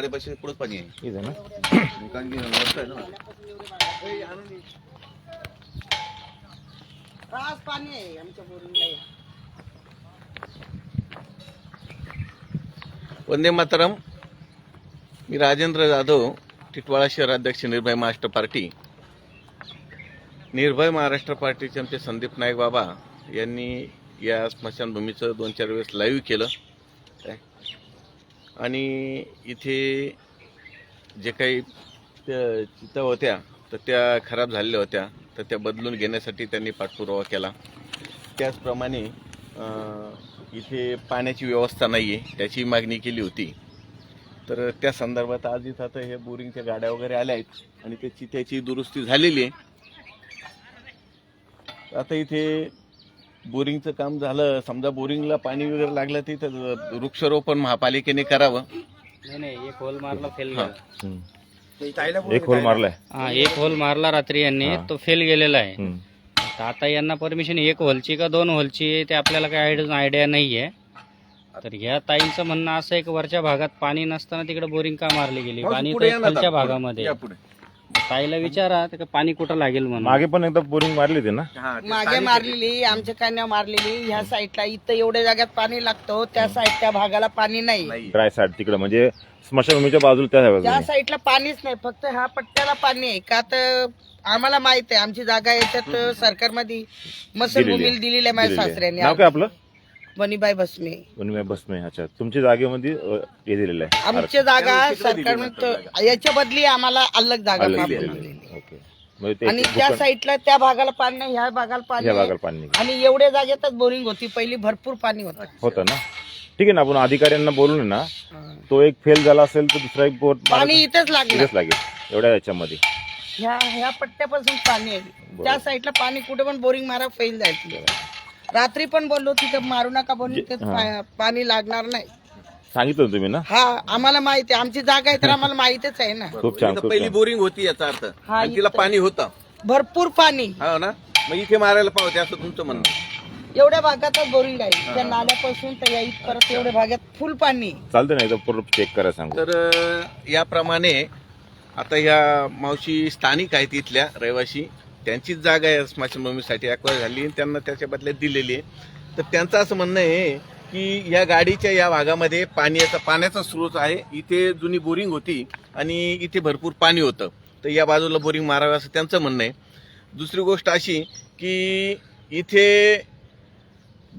साडेपाचशे पुढे पाणी आहे इथे ना? कारण की वरचं आहे ना रास पाणी आहे आमच्या बोरिंगला या. वंदे मातरम. मी राजेंद्र जाधव टिटवाळा शहराध्यक्ष निर्भय महाराष्ट्र पार्टी. निर्भय महाराष्ट्र पार्टीचे आमचे संदीप नाईक बाबा यांनी या स्मशानभूमीचं दोन चार वेळेस लाईव्ह केलं. काय आणि इथे जे काही त्या चिता होत्या तर त्या खराब झालेल्या होत्या तर त्या बदलून घेण्यासाठी त्यांनी पाठपुरावा केला. त्याचप्रमाणे इथे पाण्याची व्यवस्था नाही आहे त्याची मागणी केली होती. तर त्या संदर्भात आज इथं आता हे बोरिंगच्या गाड्या वगैरे आल्या आहेत आणि त्याची त्याची दुरुस्ती झालेली आहे. आता इथे बोरिंगचं काम झालं समजा बोरिंगला पाणी वगैरे लागलं तर इथं वृक्षारोपण महापालिकेने करावं नाही नाही एक होल मारला फेल हा. गेला. एक होल मारलाय हा एक होल मारला रात्री यांनी. तो फेल गेलेला आहे हम्म. तर आता यांना परमिशन एक होलची का दोन होलची ते आपल्याला काही आयडिया आयडिया नाही आहे तर ह्या ताईंचं म्हणणं असं आहे की वरच्या भागात पाणी नसताना तिकडे बोरिंग का मारली गेली पाणी तर खालच्या. भागामध्ये या. पुढे. ताईला विचारा ते का पाणी कुठं लागेल म्हणून. मागे पण एकदा बोरिंग मारली होती ना? हा, मागे मारलेली आमच्या कान्या मारलेली. ह्या साईडला इथं एवढ्या जाग्यात पाणी लागतं त्या साईड त्या भागाला पाणी नाही. नाही. ड्राय साईड तिकडे म्हणजे स्मशानभूमीच्या बाजूला त्या बाजूला साईडला पाणीच नाही फक्त ह्या पट्ट्याला पाणी आहे. का तर आम्हाला माहीत आहे आमची जागा याच्यात सरकारमध्ये मसलभूमीला दिलेली आहे. माझ्या नाव काय सासऱ्याने आपलं? बनीबाई बसमे वनमय बसमे अच्छा. तुमच्या जागेमध्ये अ, हे दिलेलं आहे आमची जागा सरकारने याच्या बदली आम्हाला अलग जागा अलग प्राप्त दिलेलं झालेली आहे. ओके. म्हणजे ते आणि त्या भूखंड- साईडला त्या भागाला पाणी नाही ह्या भागाला पाणी या. भागाला पाणी नाही. आणि एवढ्या जागेतच बोरिंग होती. पहिली भरपूर पाणी होतं. होतं ना? ठीक आहे ना आपण अधिकाऱ्यांना बोलून ना तो एक फेल झाला असेल तर दुसरा एक बोट पाणी इथेच लागलं. इथेच लागेल एवढ्या याच्यामध्ये. ह्या ह्या पट्ट्यापासून पाणी आहे. त्या साईडला पाणी कुठे पण बोरिंग मारा फेल जायचं रात्री पण बोललो तिथं मारू नका बोरिंग ते पा- पाणी लागणार नाही. सांगितलं ना तुम्ही ना? हा आम्हाला माहिती आहे. आमची जागा आहे तर आम्हाला माहितच आहे ना. खूप छान इथं खूप पहिली छान. बोरिंग होती याचा अर्थ. हा, आणि तिला इथं- पाणी होतं. भरपूर पाणी. हो ना? मग इथे मारायला पावते असं तुमचं म्हणणं. आहे. एवढ्या भागातच बोरिंग आहे. त्या नाल्यापासून तर या इथपर्यंत एवढ्या भागात फुल पाणी. चालतं ना एकदा पूर्ण चेक करा सांगू तर अ, याप्रमाणे आता या मावशी स्थानिक आहेत इथल्या रहिवासी त्यांचीच जागा आहे स्मशानभूमीसाठी. अक्वायर झाली आणि त्यांना त्याच्या बदल्यात दिलेली आहे. तर त्यांचं असं म्हणणं आहे की या गाडीच्या या भागामध्ये पाण्याचा पाण्याचा स्रोत आहे. इथे जुनी बोरिंग होती आणि इथे भरपूर पाणी होतं. तर या बाजूला बोरिंग मारावं असं त्यांचं म्हणणं आहे. दुसरी गोष्ट अशी की इथे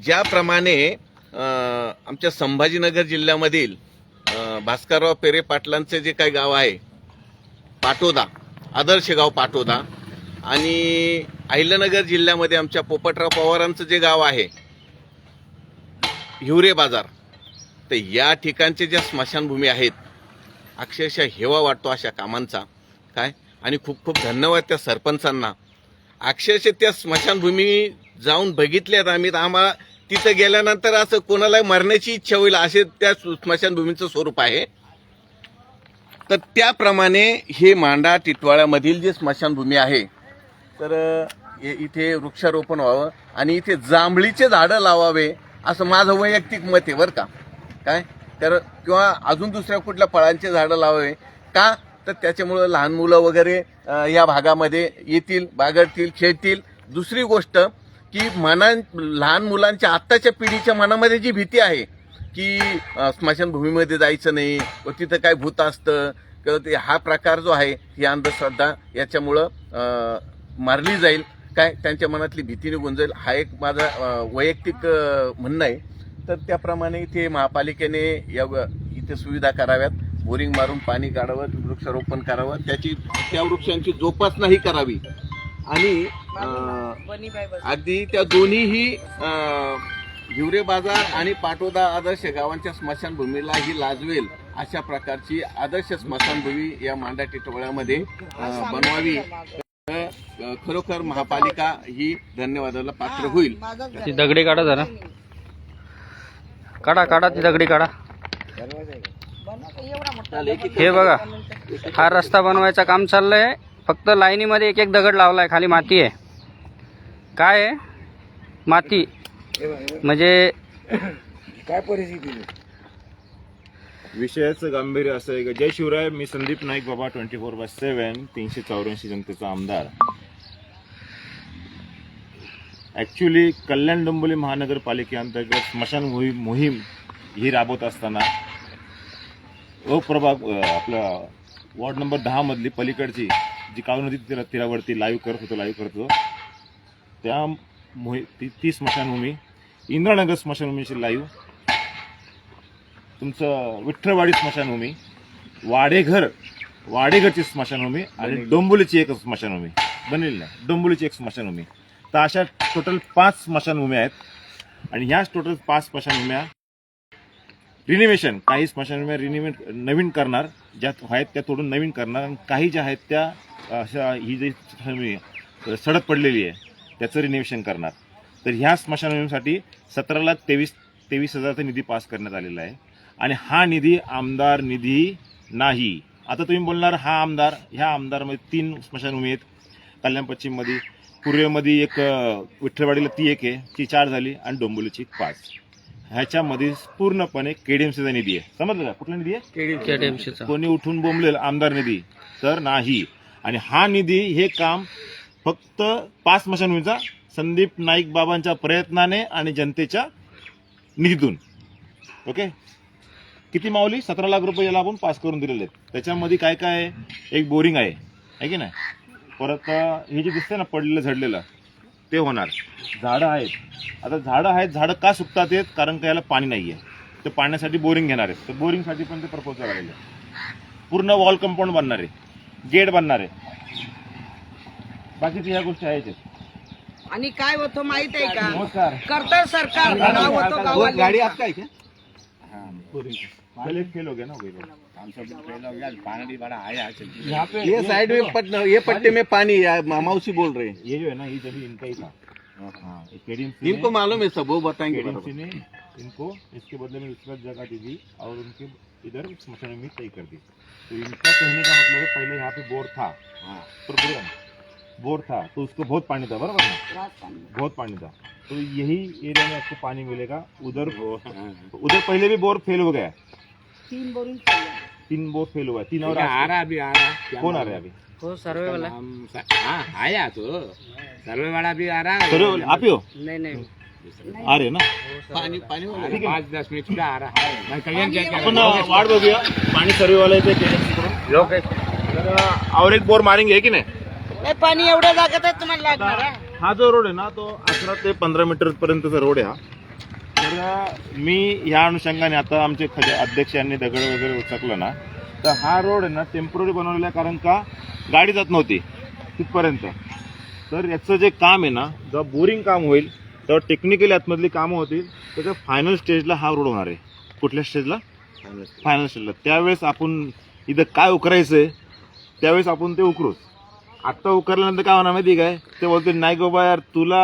ज्याप्रमाणे आमच्या संभाजीनगर जिल्ह्यामधील भास्करराव पेरे पाटलांचे जे काही गाव आहे पाटोदा आदर्श गाव पाटोदा आणि अहिल्यानगर जिल्ह्यामध्ये आमच्या पोपटराव पवारांचं जे गाव आहे हिवरे बाजार तर या ठिकाणचे ज्या स्मशानभूमी आहेत अक्षरशः हेवा वाटतो अशा कामांचा. काय? आणि खूप खूप धन्यवाद त्या सरपंचांना. अक्षरशः त्या स्मशानभूमी जाऊन बघितल्यात आम्ही तर आम्हाला तिथं गेल्यानंतर असं कोणाला मरण्याची इच्छा होईल असे त्या स्मशानभूमीचं स्वरूप आहे. तर त्याप्रमाणे हे मांडा टिटवाळ्यामधील जी स्मशानभूमी आहे तर इथे वृक्षारोपण व्हावं आणि इथे जांभळीचे झाडं लावावे असं माझं वैयक्तिक मत आहे बरं का? काय? तर किंवा अजून दुसऱ्या कुठल्या फळांचे झाडं लावावे? का? तर त्याच्यामुळं लहान मुलं वगैरे या भागामध्ये येतील बागडतील खेळतील. दुसरी गोष्ट की मना लहान मुलांच्या आत्ताच्या पिढीच्या मनामध्ये जी भीती आहे की स्मशानभूमीमध्ये जायचं नाही व तिथं काय भूत असतं किंवा ते हा प्रकार जो आहे ही अंधश्रद्धा याच्यामुळं मारली जाईल काय त्यांच्या मनातली भीती निघून जाईल हा एक माझा वैयक्तिक म्हणणं आहे. तर त्याप्रमाणे इथे महापालिकेने या इथे सुविधा कराव्यात. बोरिंग मारून पाणी काढावं वृक्षारोपण करावं. त्याची त्या वृक्षांची जोपासनाही करावी. आणि अगदी त्या दोन्हीही हिवरे बाजार आणि पाटोदा आदर्श गावांच्या स्मशानभूमीला ही लाजवेल अशा प्रकारची आदर्श स्मशानभूमी या मांडा टिटोळ्यामध्ये बनवावी. खरोखर महापालिका ही धन्यवादाला पात्र होईल. ती दगडी काढा जरा. काढा काढा ती दगडी काढा. एवढा मोठा हे बघा हा रस्ता बनवायचं काम चाललंय. फक्त लाईनीमध्ये एक एक दगड लावलाय खाली माती आहे. काय आहे? माती. म्हणजे विषयाचं गांभीर्य असं आहे की जय शिवराय मी संदीप नाईक बाबा ट्वेंटी फोर बाय सेवन तीनशे चौऱ्याऐंशी जनतेचा आमदार. ॲक्च्युली कल्याण डोंबिवली महानगरपालिकेअंतर्गत स्मशान मोहीम मोहीम ही राबवत असताना अप्रभाग आपला वॉर्ड नंबर दहा मधली पलीकडची जी काळू नदी तीरा तीरावरती लाईव्ह करत होतो लाईव्ह करत होतो त्या मोही ती ती स्मशानभूमी इंद्रानगर स्मशानभूमीची लाईव्ह तुमचं विठ्ठलवाडी स्मशानभूमी वाडेघर वाडेघरची स्मशानभूमी आणि डोंबोलीची एक स्मशानभूमी. बनलेली नाही डोंबोलीची एक स्मशानभूमी. तर अशा टोटल पाच स्मशानभूमी आहेत. आणि ह्याच टोटल पाच स्मशानभूम्या रिनिवेशन काही स्मशानभूम्या रिनिवेट नवीन करणार ज्या आहेत त्या तोडून नवीन करणार आणि काही ज्या आहेत त्या अशा ही जी सडक पडलेली आहे त्याचं रिनिवेशन करणार. तर ह्या स्मशानभूमीसाठी सतरा लाख तेवीस तेवीस हजारचा निधी पास करण्यात आलेला आहे. आणि हा निधी आमदार निधी नाही. आता तुम्ही बोलणार हा आमदार ह्या आमदारमध्ये तीन स्मशानभूमी आहेत. कल्याण पश्चिममध्ये पूर्वेमध्ये एक विठ्ठलवाडीला ती एक आहे ती चार झाली आणि डोंबिवलीची पाच. ह्याच्यामध्ये पूर्णपणे केडीएमसीचा निधी आहे. समजलं का? कुठला निधी आहे? KDMC कोणी उठून बोंबलेल आमदार निधी. तर नाही. आणि हा निधी हे काम फक्त पाच स्मशानभूमीचा संदीप नाईक बाबांच्या प्रयत्नाने आणि जनतेच्या निधीतून. ओके? किती माऊली? सतरा लाख रुपये याला आपण पास करून दिलेले आहेत. त्याच्यामध्ये काय काय आहे? एक बोरिंग आहे. आहे की नाही? परत हे जे दिसतंय ना पडलेलं झडलेलं ते होणार. झाडं आहेत. आता झाडं आहेत झाडं का सुकतात आहेत कारण का याला पाणी नाही आहे तर पाण्यासाठी बोरिंग घेणार आहेत. तर बोरिंगसाठी पण ते प्रपोजल आलेलं आहे पूर्ण वॉल कंपाऊंड बनणार आहे. गेट बनणार आहे. बाकीच्या ह्या गोष्टी आहेत. आणि काय होतं माहीत आहे का? नमस्कार. करतं सरकार गाडी आपका है क्या पहले फेल हो गया ना। यहाँ पे ये साइड में पट, ये पट्टे में पानी है मौसी बोल रहे हैं। ये जो है ना ये ज़मीन इनका ही था। हाँ। इनको मालूम है सब वो बताएँगे ने इनको इसके बदले में दूसरा जगह दे दी और उनके इधर स्मशान में तय कर दी। तो इनका कहने का मतलब है पहले यहाँ पे बोर था। पर बोर था तो उसको बहुत पानी था बराबर ना? बहुत पानी था। तो यही एरिया में आपको पानी मिलेगा उधर उधर पहले भी बोर फेल हो गया? तीन बोरिंग तीन बोर फेल हुआ है तीन और आ रहा अभी आ रहा कौन आ रहे हैं अभी? हो सर्वे वाला। हाँ आया तो। सर्वे वाला भी आ रहा है। सर आप ही हो? नाही नाही। आ रहे हैं ना? पानी पानी हो अरे पाँच दस मिनट का आ रहा है। मैं कल्याण क्या आपण वाट बघूया पाणी सर्वेवाला येते तर और एक बोर मारेंगे है की नाही? नाही पाणी एवढ्या जागेतच तुम्हाला लागणार आहे. हा जो रोड आहे ना तो अकरा ते पंधरा मीटर पर्यंतचा रोड आहे हा. तर मी ह्या अनुषंगाने आता आमचे खजे अध्यक्ष यांनी दगड वगैरे उचकलं ना तर हा रोड आहे ना टेंपररी बनवलेला आहे कारण का गाडी जात नव्हती तिथपर्यंत. तर याचं जे काम आहे ना जेव्हा बोरिंग काम होईल तेव्हा टेक्निकली आतमधली कामं होतील त्याच्या फायनल स्टेजला हा रोड होणार आहे. कुठल्या स्टेजला फायनल स्टेजला त्यावेळेस आपण इथं काय उकरायचं आहे त्यावेळेस आपण ते उकरूच आत्ता उकरल्यानंतर काय होणार माहिती काय? ते बोलते नाही गो बा यार तुला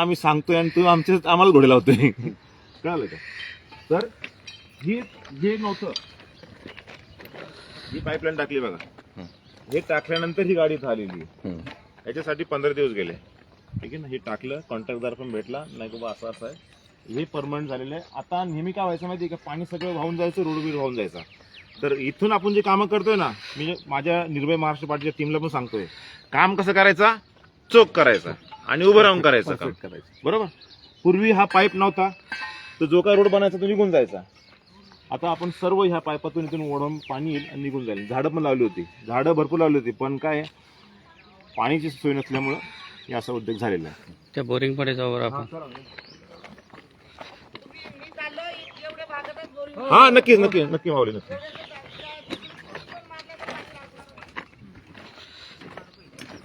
आम्ही सांगतोय आणि तू आमच्या आम्हाला घोडे लावतोय. कळालं का? तर ही जे नव्हतं ही पाईपलाईन टाकली बघा. हे. टाकल्यानंतर ही गाडी इथं आलेली याच्यासाठी पंधरा दिवस गेले. ठीक आहे ना? हे टाकलं कॉन्ट्रॅक्टदार पण भेटला. नाही बाबा असं असं आहे. हे परमनंट झालेलं आहे. आता नेहमी काय व्हायचं माहिती का? पाणी सगळं वाहून जायचं रोड बीड वाहून जायचा. तर इथून आपण जे कामं करतोय ना मी माझ्या निर्भय महाराष्ट्र पार्टीच्या टीमला पण सांगतोय. काम कसं करायचा? चोख करायचा. आणि उभं राहून करायचं काम. बरोबर? पूर्वी हा पाईप नव्हता. तर जो काय रोड बनायचा तो निघून जायचा. आता आपण सर्व ह्या पाईपातून इथून ओढून पाणी येईल आणि निघून जाईल. झाडं पण लावली होती. झाडं भरपूर लावली होती पण काय पाण्याची सोय नसल्यामुळं हे असा उद्योग झालेला आहे. त्या बोरिंगमध्ये जाऊ बरं आपण. हा नक्की नक्की नक्की मावली नक्की.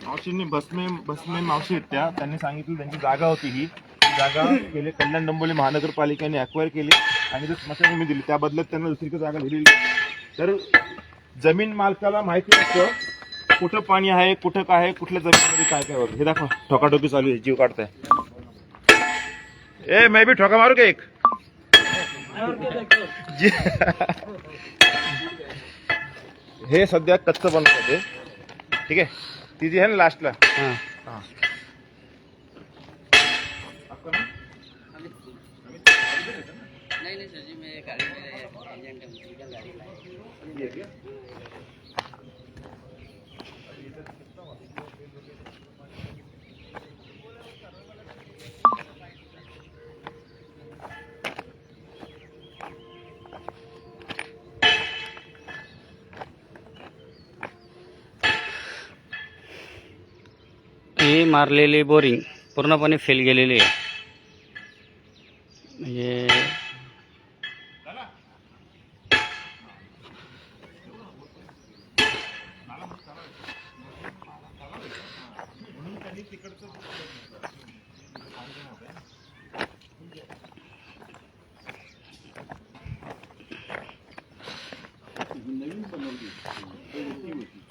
मावशींनी भस्मे भस्मे मावशी आहेत त्या. त्यांनी सांगितलं त्यांची जागा होती ही. जागा गेले कल्याण डंबोली महानगरपालिकेने अक्वायर केली आणि ते स्मशानभूमी दिली त्या बदल्यात त्यांना दुसरीकडे जागा दिलेली तर जमीन मालकाला माहिती असतं कुठं पाणी आहे कुठं काय आहे कुठल्या जमिनीमध्ये काय काय होतं हे दाखवा. ठोकाठोकी चालू आहे जीव काढताय. ए मे बी ठोका मारू का एक? हे सध्या कच्चं बनवते ठीक आहे? ती जी आहे ना लास्टला हा ही मारलेली बोरिंग पूर्णपणे फेल गेलेली आहे. म्हणजे